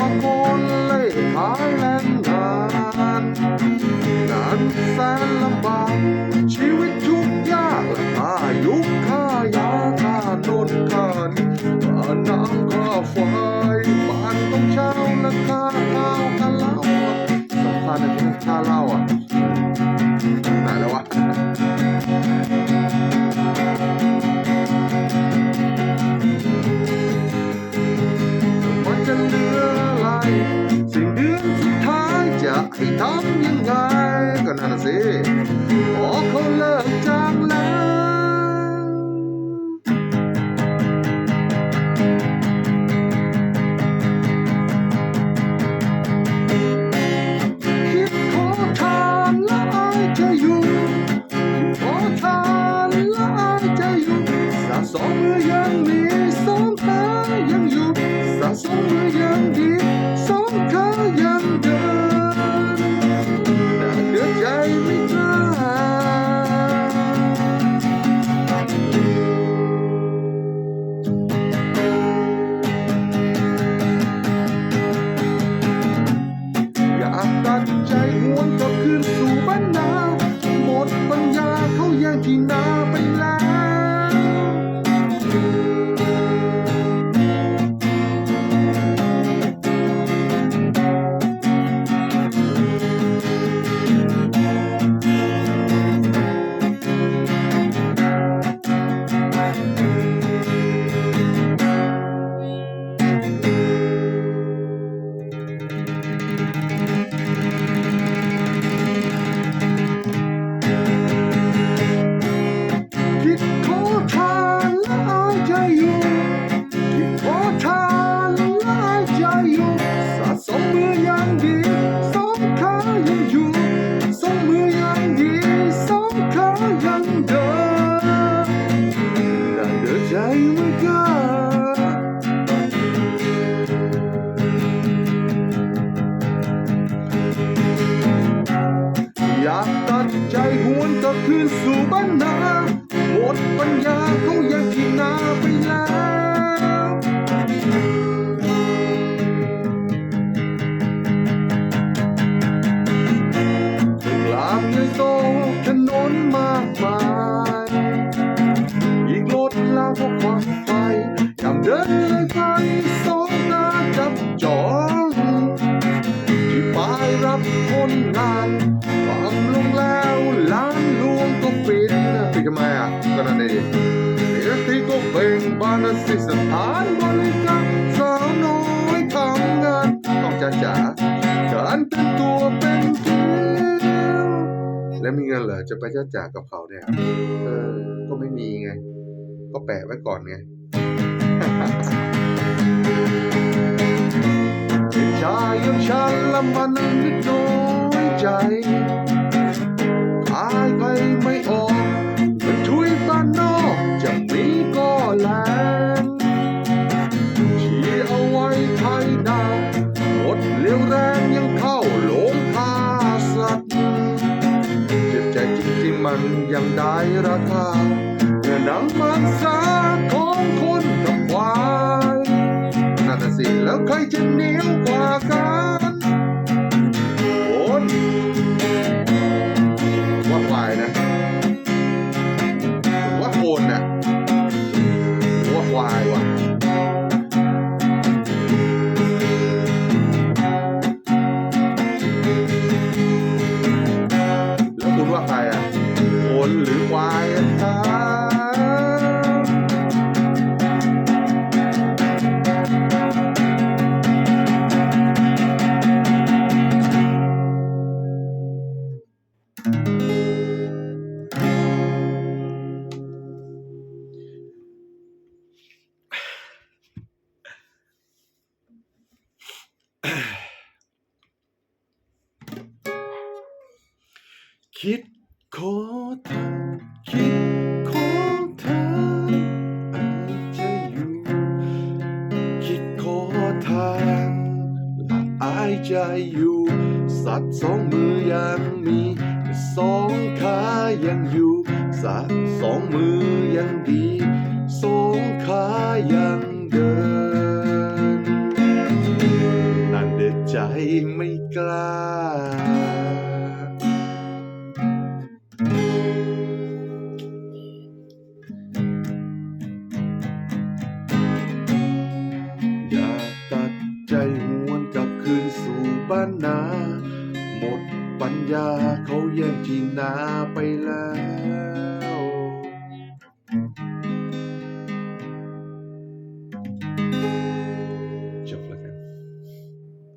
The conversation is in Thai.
มาคนเล่ขายแรงงานงานแสนลำบากชีวิตทุกยากค่ายุค่ายาค่าโนนค่านี้ค่าน้ำค่าไฟ นสู่บ้านนาหมดปัญญาเขาแย่งที่นาไปแล้วกลางในโตถนนมากมายยิงรถลางก็ควันไฟยามเดิน ดปิดทำไมอะก็นั่นเองเดี๋ยวที่ก็เป็นบ้านสิสถานบริการสาวน้อยทำงานต้องจ้าจ๋าการเป็นตัวเป็นเกลแล้วมีเงินเหรอจะไปจ้าจ๋ากับเขาเนี่ยเออก็ไม่มีไง ก็แปะไว้ก่อนไงเป็นชายอย่างฉันละมันนิดน้อย ยังได้ราคา คิดขอทำคิดขอทำอายจะอยู่ คิดขอทางและอายจะอยู่ สัตว์สองมือยังมีแต่สองขายังอยู่ สัตว์สองมือยังดี ไม่กล้า อย่าตัดใจหวนกลับคืนสู่บ้านนา หมดปัญญาเขาแย่งที่นาไปแล้ว